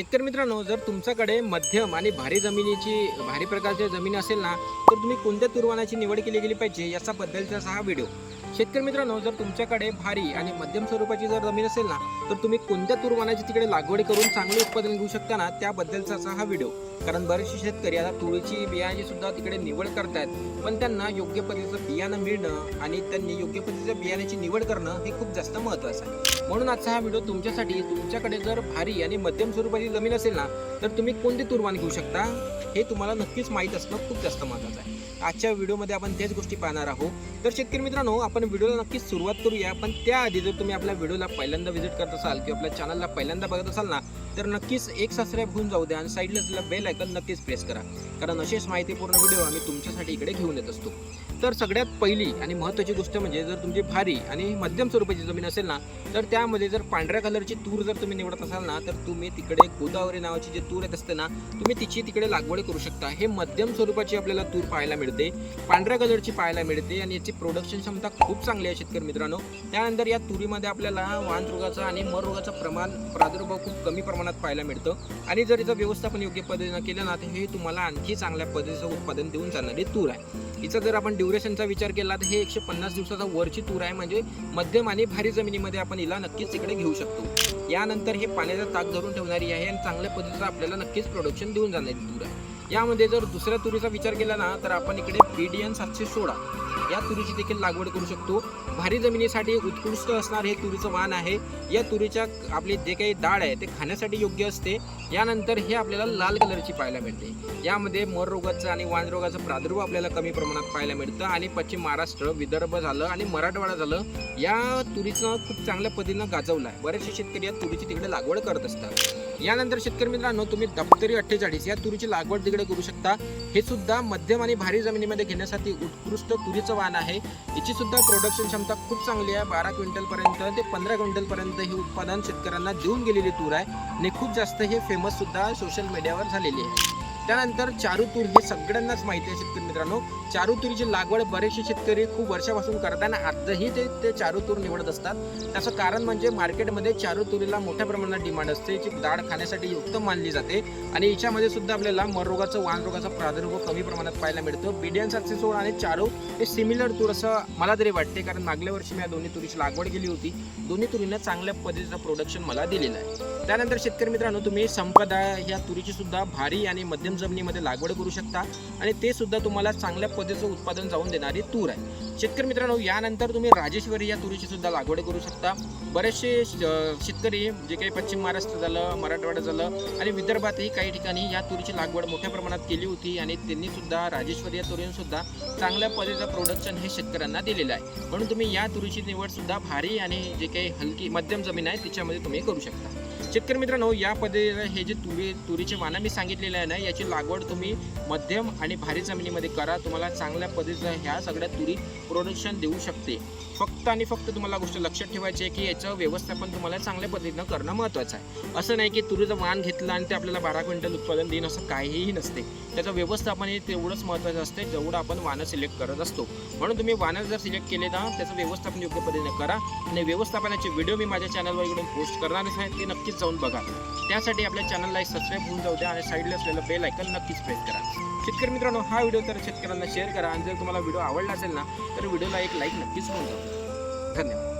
शेतकरी मित्रांनो जर तुमच्याकडे मध्यम आणि भारी जमिनीची भारी प्रकारची जमीन असेल ना तर तुम्ही कोणत्या तुरवानाची निवड केली गेली पाहिजे याचा बद्दलचा हा व्हिडिओ. शेतकरी मित्रांनो जर तुमच्याकडे भारी आणि मध्यम स्वरूपाची जर जमीन असेल ना तर तुम्ही कोणत्या तुरवानाची तिकडे लागवड करून चांगले उत्पादन घेऊ शकता ना त्याबद्दलचा असा हा व्हिडिओ. कारण बरेचसे शेतकरी आता तुरीची बियाण्याची सुद्धा तिकडे निवड करतात पण त्यांना योग्य पद्धतीचं बियाणं मिळणं आणि त्यांनी योग्य पद्धतीच्या बियाण्याची निवड करणं हे खूप जास्त महत्त्वाचं आहे. म्हणून आजचा हा व्हिडिओ तुमच्यासाठी तुमच्याकडे जर भारी आणि मध्यम स्वरूपाची जमीन असेल ना तर तुम्ही कोणते तुरवान घेऊ शकता? हे तुम्हाला नक्कीच माहीत असणं खूप जास्त महत्त्वाचं आहे. आजच्या व्हिडिओमध्ये आपण तेच गोष्टी पाहणार आहोत. तर शेतकरी मित्रांनो आपण व्हिडिओला नक्कीच सुरुवात करूया. पण त्याआधी जर तुम्ही आपल्या व्हिडिओला पहिल्यांदा व्हिजिट करत असाल किंवा आपल्या चॅनलला पहिल्यांदा बघत असाल ना तर नक्कीच एक सबस्क्राईब होऊन जाऊ द्या आणि साईडला असलेला बेल आयकन नक्कीच प्रेस करा. कारण अशीच माहितीपूर्ण व्हिडिओ आम्ही तुमच्यासाठी इकडे घेऊन येत असतो. तर सगळ्यात पहिली आणि महत्त्वाची गोष्ट म्हणजे जर तुमची भारी आणि मध्यम स्वरूपाची जमीन असेल ना तर त्यामध्ये जर पांढऱ्या कलरची तूर जर तुम्ही निवडत असाल ना तर तुम्ही तिकडे गोदावरी नावाची जी तूर येत असते ना तुम्ही तिची तिकडे लागवड करू शकता. हे मध्यम स्वरूपाची आपल्याला तूर पाहायला मिळते पांढऱ्या कलरची पाहायला मिळते आणि याची प्रोडक्शन क्षमता खूप चांगली आहे शेतकरी मित्रांनो. त्यानंतर या तुरीमध्ये आपल्याला वाहन रोगाचा आणि मर रोगाचं प्रमाण प्रादुर्भाव खूप कमी प्रमाणात प्रमाणात पाहायला मिळतं. आणि जर याचं व्यवस्थापन योग्य पद्धतीनं केलं ना तर हे तुम्हाला आणखी चांगल्या पद्धतीचं उत्पादन देऊन जाणारी तूर आहे. हिचा जर आपण ड्युरेशनचा विचार केला तर हे एकशे पन्नास दिवसाचा वरची तूर आहे. म्हणजे मध्यम आणि भारी जमिनीमध्ये आपण हिला नक्कीच इकडे घेऊ शकतो. यानंतर हे पाण्याचा ताक धरून ठेवणारी आहे आणि चांगल्या पद्धतीचं आपल्याला नक्कीच प्रोडक्शन देऊन जाणारी तूर आहे. यामध्ये जर दुसऱ्या तुरीचा विचार केला ना तर आपण इकडे पीडीएन सातशे सोळा. या तुरीची देखील लागवड करू शकतो. भारी जमिनीसाठी उत्कृष्ट असणार हे तुरीचं वाण आहे. या तुरीच्या आपले जे काही डाळ आहे ते खाण्यासाठी योग्य असते. यानंतर हे आपल्याला लाल कलरची पाहायला मिळते. यामध्ये मररोगाचं आणि वाण प्रादुर्भाव आपल्याला कमी प्रमाणात पाहायला मिळतं आणि पश्चिम महाराष्ट्र विदर्भ झालं आणि मराठवाडा झालं या तुरीचं खूप चांगल्या पद्धतीनं गाजवलं आहे बरेचसे शेतकरी या तुरीची तिकडे लागवड करत असतात. यानंतर शेतकरी मित्रांनो तुम्ही दप्तरी अठ्ठेचाळीस या तुरीची लागवड तिकडे करू शकता. हे सुद्धा मध्यम आणि भारी जमिनीमध्ये घेण्यासाठी उत्कृष्ट तुरी तुरीचं वाहन आहे. याची सुद्धा प्रोडक्शन क्षमता खूप चांगली आहे. बारा क्विंटल पर्यंत ते पंधरा क्विंटल पर्यंत हे उत्पादन शेतकऱ्यांना देऊन गेलेली तूर आहे. आणि खूप जास्त हे फेमस सुद्धा सोशल मीडियावर झालेली आहे. त्यानंतर चारूतूर हे सगळ्यांनाच माहिती आहे शेतकरी मित्रांनो. चारुतुरीची लागवड बरेचसे शेतकरी खूप वर्षापासून करतात आणि आजही ते ते चारुतूर निवडत असतात. त्याचं कारण म्हणजे मार्केटमध्ये चारू तुरीला मोठ्या प्रमाणात डिमांड असते जी डाळ खाण्यासाठी उत्तम मानली जाते आणि हिच्यामध्ये सुद्धा आपल्याला मररोगाचं वानरोगाचा रोगाचा प्रादुर्भाव कमी प्रमाणात पाहायला मिळतो. बिडियन सातशे सोळा आणि चारू हे सिमिलर तूर असं मला तरी वाटते कारण मागल्या वर्षी मी या दोन्ही तुरीची लागवड केली होती. दोन्ही तुरीनं चांगल्या पद्धतीचं प्रोडक्शन मला दिलेलं आहे. त्यानंतर शेतकरी मित्रांनो तुम्ही संपदा ह्या तुरीची सुद्धा भारी आणि मध्यम जमिनीमध्ये लागवड करू शकता आणि ते सुद्धा तुम्हाला चांगल्या पद्धतीचं उत्पादन जाऊन देणारी तूर आहे. शेतकरी मित्रांनो यानंतर तुम्ही राजेश्वरी या तुरीची सुद्धा लागवड करू शकता. बरेचसे शेतकरी जे काही पश्चिम महाराष्ट्र झालं मराठवाडा झालं आणि विदर्भातही काही ठिकाणी या तुरीची लागवड मोठ्या प्रमाणात केली होती आणि त्यांनी सुद्धा राजेश्वरी या तुरीने सुद्धा चांगल्या पद्धतीचं प्रोडक्शन हे शेतकऱ्यांना दिलेलं आहे. म्हणून तुम्ही या तुरीची निवड सुद्धा भारी आणि जे काही हलकी मध्यम जमीन आहे तिच्यामध्ये तुम्ही करू शकता. शेतकरी मित्रांनो या पद्धतीने हे जे तुरी तुरीचे वाणं मी सांगितलेलं आहे ना याची लागवड तुम्ही मध्यम आणि भारी जमिनीमध्ये करा. तुम्हाला चांगल्या पद्धतीचं ह्या सगळ्या तुरी प्रोडक्शन देऊ शकते. फक्त आणि फक्त तुम्हाला गोष्ट लक्षात ठेवायची आहे की याचं व्यवस्थापन तुम्हाला चांगल्या पद्धतीनं करणं महत्त्वाचं आहे. असं नाही की तुरीचं वाण घेतलं आणि ते आपल्याला बारा क्विंटल उत्पादन देईन असं काहीही नसते. त्याचं व्यवस्थापन हे तेवढंच महत्त्वाचं असते जेवढं आपण वाणं सिलेक्ट करत असतो. म्हणून तुम्ही वाणं जर सिलेक्ट केले ना त्याचं व्यवस्थापन योग्य पद्धतीने करा आणि व्यवस्थापनाचे व्हिडिओ मी माझ्या चॅनलवर इकडून पोस्ट करणारच आहे ते नक्कीच जाऊन बघा. त्यासाठी आपल्या चॅनलला एक सबस्क्राईब होऊन जाऊ द्या आणि साईडला असलेलं बेल आयकन नक्कीच प्रेस करा. शेतकरी मित्रांनो हा व्हिडिओ तर शेतकऱ्यांना शेअर करा. आणि जर तुम्हाला व्हिडिओ आवडला असेल ना तर व्हिडिओला एक लाईक नक्कीच होऊन जाऊ धन्यवाद.